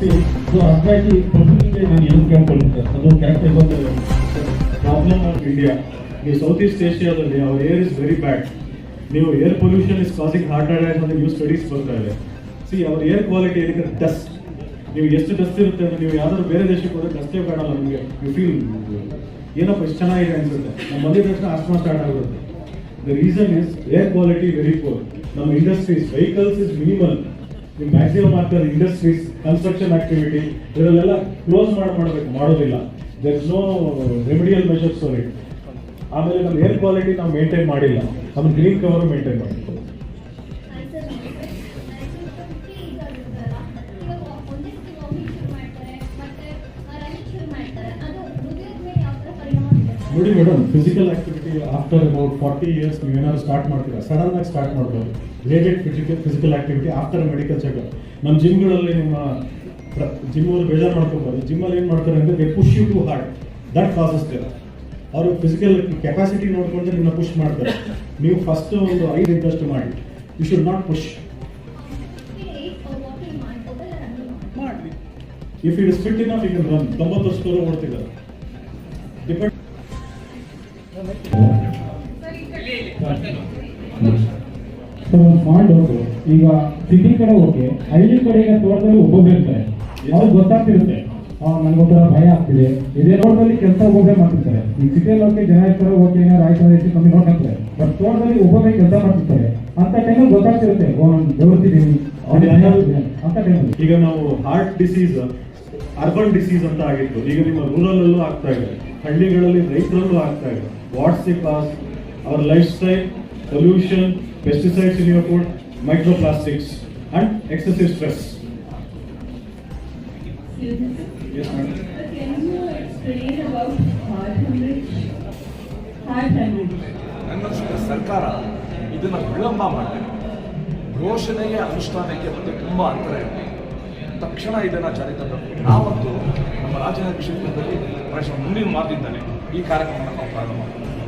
exactly particularly ನಾನು ಏನು ಕೇಳ್ಕೊಂಡೆ ಅದು ಕರೆಕ್ಟ್ ಒಂದು ಪ್ರಾಬ್ಲಮ್ ಆಫ್ ಇಂಡಿಯಾ ಈ ಸೌತ್ ಈಸ್ಟ್ ಏಷ್ಯಾದಲ್ಲಿ our air is very bad ನೀವು air pollution is causing heart attack ಅಂತ ನ್ಯೂ ಸ್ಟಡೀಸ್ ಬರ್ತಾ ಇದೆ. ಸಿ ಅವರ್ ಏರ್ ಕ್ವಾಲಿಟಿ ಏನಕ್ಕೆ ಡಸ್ಟ್ ನೀವು ಎಷ್ಟು ಡಸ್ಟ್ ಇರುತ್ತೆ ಅಂದರೆ ನೀವು ಯಾವ್ದಾದ್ರು ಬೇರೆ ದೇಶಕ್ಕೆ ಹೋದ್ರೆ ಡಸ್ಟೇ ಬೇಡಲ್ಲ ನಿಮಗೆ. ಯು ಫೀಲ್ ಏನಪ್ಪ ಎಷ್ಟು ಚೆನ್ನಾಗಿದೆ ಅನ್ಸುತ್ತೆ. ನಮ್ಮ ಬಂದಿದ ತಕ್ಷಣ ಆಸ್ಮಾ ಸ್ಟಾರ್ಟ್ ಆಗುತ್ತೆ the reason is air quality very poor ನಮ್ಮ ಇಂಡಸ್ಟ್ರೀಸ್ ವೆಹಿಕಲ್ಸ್ ಇಸ್ ಮಿನಿಮಲ್ ನೀವು ಮ್ಯಾಕ್ಸಿಮಮ್ ಆಗ್ತದೆ ಇಂಡಸ್ಟ್ರೀಸ್ ಕನ್ಸ್ಟ್ರಕ್ಷನ್ ಆಕ್ಟಿವಿಟಿ ಇದರಲ್ಲೆಲ್ಲ ಕ್ಲೋಸ್ ಮಾಡಿ ಮಾಡಬೇಕು, ಮಾಡೋದಿಲ್ಲ. There is no remedial measures for it ಆಮೇಲೆ ನಮ್ಮ ಏರ್ ಕ್ವಾಲಿಟಿ ನಾವು ಮೇಂಟೈನ್ ಮಾಡಿಲ್ಲ. ನಮ್ಮ ಗ್ರೀನ್ ಕವರು ಮೇಂಟೈನ್ ಮಾಡಿ ನೋಡಿ madam physical activity after about forty years ನೀವು ಏನಾದ್ರು ಸ್ಟಾರ್ಟ್ ಮಾಡ್ತೀರಾ? ಸಡನ್ ಆಗಿ ಸ್ಟಾರ್ಟ್ ಮಾಡ್ಬೋದು. Related physical physical activity after medical checkup ನಮ್ಮ ಜಿಮ್ಗಳಲ್ಲಿ ನಿಮ್ಮ ಜಿಮ್ ಅವರು ಬೇಜಾರು ಮಾಡ್ಕೋಬೋದು. ಜಿಮ್ಮಲ್ಲಿ ಏನು ಮಾಡ್ತಾರೆ ಅಂದರೆ they push you too hard that causes there ಅವರು ಫಿಸಿಕಲ್ ಕೆಪಾಸಿಟಿ ನೋಡ್ಕೊಂಡು ನಿಮ್ಮನ್ನ ಪುಷ್ ಮಾಡ್ತಾರೆ. ನೀವು ಫಸ್ಟ್ ಒಂದು ಐದು ಇಂಟ್ರೆಸ್ಟ್ ಮಾಡಿ. ಯು ಶುಡ್ ನಾಟ್ ಪುಷ್ ಮಾಡಿ if it is fit of ಈಗ ರನ್ ತೊಂಬತ್ತು ವರ್ಷದವರು ಓಡ್ತಿದ್ದಾರೆ. ಡಿಪೆಂಡ್ ಸ್ಮಾರ್ಟ್ ಈಗ ಸಿಟಿ ಕಡೆ ಓಕೆ ಹಳ್ಳಿ ಕಡೆ ಈಗ ತೋಟದಲ್ಲಿ ಒಬ್ಬೊಬ್ಬಿರ್ತಾರೆ ಅವ್ರಿಗೆ ಗೊತ್ತಾಗ್ತಿರುತ್ತೆ. ನನಗೊಂಥರ ಭಯ ಆಗ್ತಿದೆ. ಇದೇ ತೋಟದಲ್ಲಿ ಕೆಲಸ ಒಬ್ಬೊಬ್ಬರೇ ಮಾಡ್ತಿರ್ತಾರೆ. ಈ ಸಿಟಿಯಲ್ಲಿ ಜನ ಇರ್ತಾರೆ ಓಕೆ ಏನಾದ್ರು ಹೆಚ್ಚು ಕಮ್ಮಿ ನೋಡ್ತಾರೆ ಬಟ್ ತೋಟದಲ್ಲಿ ಒಬ್ಬೊಬ್ಬರೇ ಕೆಲಸ ಮಾಡ್ತಿರ್ತಾರೆ. ಅಂತ ಟೈಮಲ್ಲಿ ಗೊತ್ತಾಗ್ತಿರುತ್ತೆ. ಭಯ ಅಂತ ಟೈಮಲ್ಲಿ ಈಗ ನಾವು ಹಾರ್ಟ್ ಡಿಸೀಸ್ ಅರ್ಬನ್ ಡಿಸೀಸ್ ಅಂತ ಆಗಿತ್ತು. ಈಗ ನಿಮ್ಮ ರೂರಲ್ ಅಲ್ಲೂ ಆಗ್ತಾ ಇದೆ. ಹಳ್ಳಿಗಳಲ್ಲಿ ರೈತರಲ್ಲೂ ಆಗ್ತಾ ಇದೆ. What's the cause our lifestyle pollution pesticides in your food microplastics and excessive stress Yes. Can you explain about ಸರ್ಕಾರ ಇದನ್ನು ವಿಳಂಬ ಮಾಡಿದೆ ಘೋಷಣೆಗೆ ಅನುಷ್ಠಾನಕ್ಕೆ ಮತ್ತೆ ತುಂಬ ಅಂತರ ಇದೆ. ತಕ್ಷಣ ಇದನ್ನು ಜಾರಿ ತಂದಬೇಕು ನಾವಂತೂ ನಮ್ಮ ರಾಜ್ಯದ ಕ್ಷೇತ್ರದಲ್ಲಿ ಪ್ರಶ್ನೆ ಮುಂದಿನ ಮಾರ್ಗದಿಂದಲೇ ಈ ಕಾರ್ಯಕ್ರಮವನ್ನು ನಾವು ಪ್ರಾರಂಭ ಮಾಡ್ತೀವಿ.